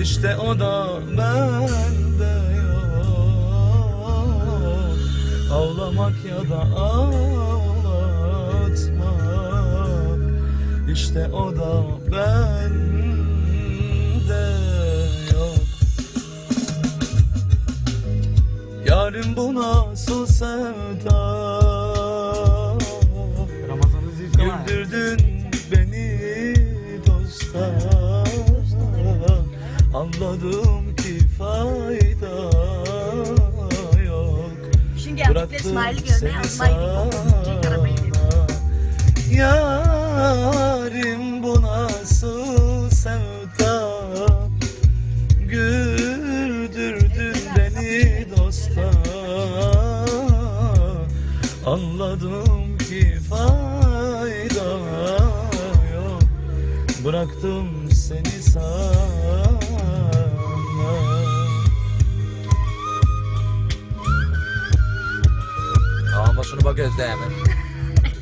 İşte o da bende yok. Ağlamak ya da ağlatmak İşte o da bende yok. Yarim bu nasıl sevda Anladım ki fayda yok. Şimdi yaptıkları İsmail'i görmeye seni almayı Yarim bu nasıl sevda? Güldürdün beni dosta. Anladım ki fayda yok. Bıraktım seni sana Şunu bak hemen.